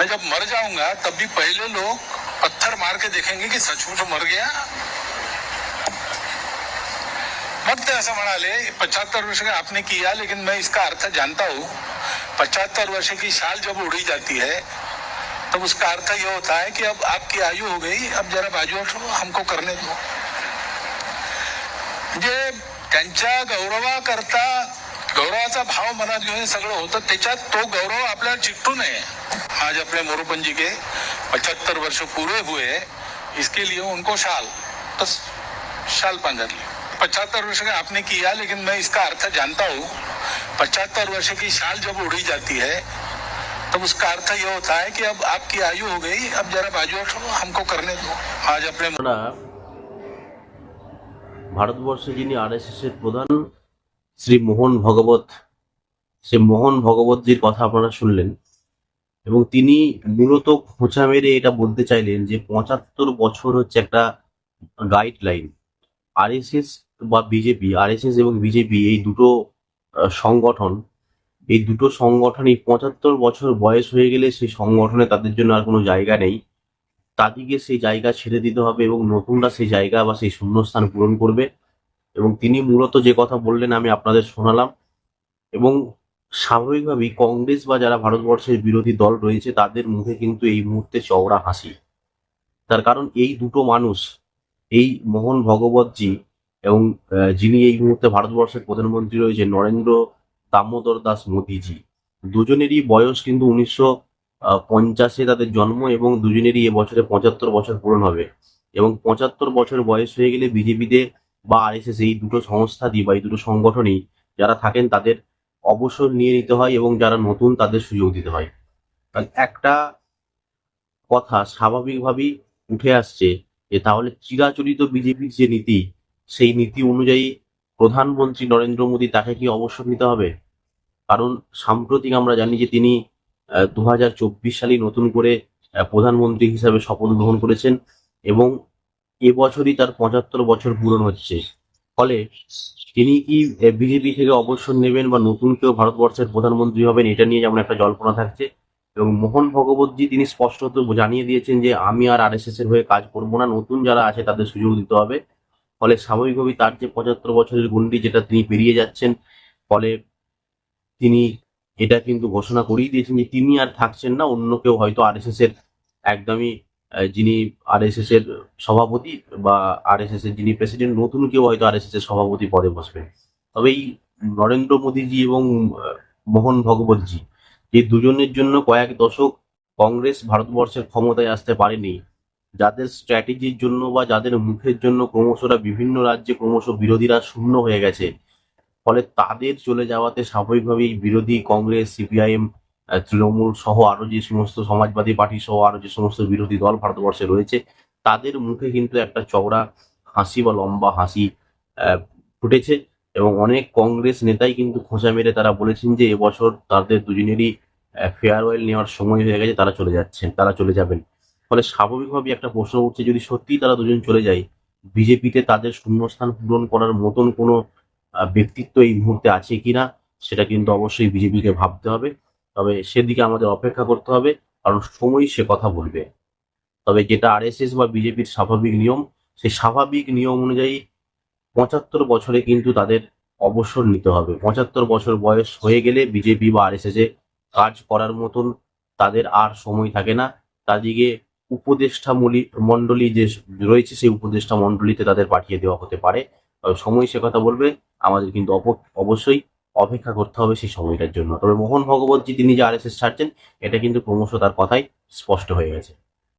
मैं जब मर जाऊँगा, तब भी पहले लोग पत्थर मार के देखेंगे कि सचमुच मर गया। मग ते असं म्हणाले पचहत्तर वर्ष का आपने किया, लेकिन मैं इसका अर्थ जानता हूँ। पचहत्तर वर्ष की साल जब उड़ी जाती है, तब उसका अर्थ यह होता है कि अब आपकी आयु हो गई, अब जरा बाजू हमको करने दो। म्हणजे त्यांच्या गौरवाकरता गौरवाचा भाव मनात घेऊन हे सगळं होतं त्याच्यात तो गौरव आपल्याला चिकटू नये आज अपने मोरोपन जी के पचहत्तर वर्ष पूरे हुए इसके लिए उनको शाल तो शाल बांध ली पचहत्तर वर्ष का आपने किया लेकिन मैं इसका अर्थ जानता हूँ पचहत्तर वर्ष की शाल जब उड़ी जाती है तब उसका अर्थ ये होता है कि अब आपकी आयु हो गई अब जरा बाजू हटो, हमको करने दो आज अपने আমরা ভারতবর্ষে যিনি আরএসএস এর প্রধান শ্রী মোহন ভগবত সে মোহন ভগবতজির কথা আপনারা শুনলেন এবং তিনি মূলত খোঁচা মেরে এটা বলতে চাইলেন যে পঁচাত্তর বছর হচ্ছে একটা গাইডলাইন আরএসএস বা বিজেপি আরএসএস এবং বিজেপি এই দুটো সংগঠন, এই দুটো সংগঠনই পঁচাত্তর বছর বয়স হয়ে গেলে সেই সংগঠনে তাদের জন্য আর কোনো জায়গা নেই। তাদেরকে সেই জায়গা ছেড়ে দিতে হবে এবং নতুনরা সেই জায়গা বা সেই শূন্যস্থান পূরণ করবে। এবং তিনি মূলত যে কথা বললেন আমি আপনাদের শোনালাম এবং স্বাভাবিকভাবেই কংগ্রেস বা যারা ভারতবর্ষের বিরোধী দল রয়েছে, তাদের মুখে কিন্তু এই মুহূর্তে চওড়া হাসি। তার কারণ এই দুটো মানুষ, এই মোহন ভগবতজি এবং যিনি এই মুহূর্তে ভারতবর্ষের প্রধানমন্ত্রী রয়েছে নরেন্দ্র দামোদর দাস মোদিজি, দুজনেরই বয়স কিন্তু উনিশশো পঞ্চাশে তাদের জন্ম এবং দুজনেরই এবছরে পঁচাত্তর বছর পূরণ হবে। এবং পঁচাত্তর বছর বয়স হয়ে গেলে বিজেপিতে বা আরএসএস এই দুটো সংস্থাদি বা এই দুটো সংগঠনই যারা থাকেন তাদের অবসর নিয়ে নিতে হয় এবং যারা নতুন তাদের সুযোগ দিতে হয়। কারণ একটা কথা স্বাভাবিকভাবেই উঠে আসছে যে তাহলে চিরাচরিত বিজেপির যে নীতি, সেই নীতি অনুযায়ী প্রধানমন্ত্রী নরেন্দ্র মোদী তাকে কি অবসর নিতে হবে? কারণ সাম্প্রতিক আমরা জানি যে তিনি দু হাজার চব্বিশ সালে নতুন করে প্রধানমন্ত্রী হিসাবে শপথ গ্রহণ করেছেন এবং এবছরই তার পঁচাত্তর বছর পূরণ হচ্ছে। ফলে তিনি কি বিজেপি থেকে অবসর নেবেন বা নতুন কেউ ভারতবর্ষের প্রধানমন্ত্রী হবেন, এটা নিয়ে যেমন একটা জল্পনা থাকছে। এবং মোহন ভগবতজি তিনি স্পষ্টত জানিয়ে দিয়েছেন যে, আমি আর আরএসএস এর হয়ে কাজ করব না, নতুন যারা আছে তাদের সুযোগ দিতে হবে। ফলে স্বাভাবিকভাবেই তার যে পঁচাত্তর বছরের গণ্ডি যেটা তিনি পেরিয়ে যাচ্ছেন, ফলে তিনি এটা কিন্তু ঘোষণা করেই দিয়েছেন যে, তিনি আর থাকছেন না, অন্য কেউ হয়তো আরএসএস এর একদমই যিনি আরএসএস এর সভাপতি বা আরএসএস এর যিনি প্রেসিডেন্ট, নতুন কেউ হয়তো আরএসএস এর সভাপতি পদে বসবেন। তবে এই নরেন্দ্র মোদীজি এবং মোহন ভগবতজি এই দুজনের জন্য কয়েক দশক কংগ্রেস ভারতবর্ষের ক্ষমতায় আসতে পারেনি, যাদের স্ট্র্যাটেজির জন্য বা যাদের মুখের জন্য ক্রমশরা বিভিন্ন রাজ্যে ক্রমশ বিরোধীরা শূন্য হয়ে গেছে, ফলে তাদের চলে যাওয়াতে স্বাভাবিকভাবেই বিরোধী কংগ্রেস, সিপিআইএম তৃণমূল সহ আরও যে সমস্ত সমাজবাদী পার্টি সহ আরও যে সমস্ত বিরোধী দল ভারতবর্ষে রয়েছে, তাদের মুখে কিন্তু একটা চওড়া হাসি বা লম্বা হাসি ফুটেছে এবং অনেক কংগ্রেস নেতাই কিন্তু খোঁচা মেরে তারা বলেছেন যে এবছর তাদের দুজনেরই ফেয়ারওয়েল নেওয়ার সময় হয়ে গেছে, তারা চলে যাচ্ছেন, তারা চলে যাবেন। ফলে স্বাভাবিকভাবেই একটা প্রশ্ন উঠছে, যদি সত্যিই তারা দুজন চলে যায়, বিজেপিতে তাদের শূন্যস্থান পূরণ করার মতন কোনো ব্যক্তিত্ব এই মুহূর্তে আছে কিনা, সেটা কিন্তু অবশ্যই বিজেপিকে ভাবতে হবে। তবে সেদিকে আমাদের অপেক্ষা করতে হবে, কারণ সময় সে কথা বলবে। তবে যেটা আরএসএস বা বিজেপির স্বাভাবিক নিয়ম, সেই স্বাভাবিক নিয়ম অনুযায়ী পঁচাত্তর বছরে কিন্তু তাদের অবসর নিতে হবে। পঁচাত্তর বছর বয়স হয়ে গেলে বিজেপি বা আরএসএস এ কাজ করার মতন তাদের আর সময় থাকে না। তাদেরকে উপদেষ্টা মলি- মণ্ডলী যে রয়েছে, সেই উপদেষ্টা মণ্ডলীতে তাদের পাঠিয়ে দেওয়া হতে পারে। তবে সময় সে কথা বলবে, আমাদের কিন্তু অবশ্যই অপেক্ষা করতে হবে সেই সময়টার জন্য। তবে মোহন ভগবত ভগবতজি তিনি যে আরএসএস ছাড়ছেন, এটা কিন্তু ক্রমশ তার কথাই স্পষ্ট হয়ে গেছে।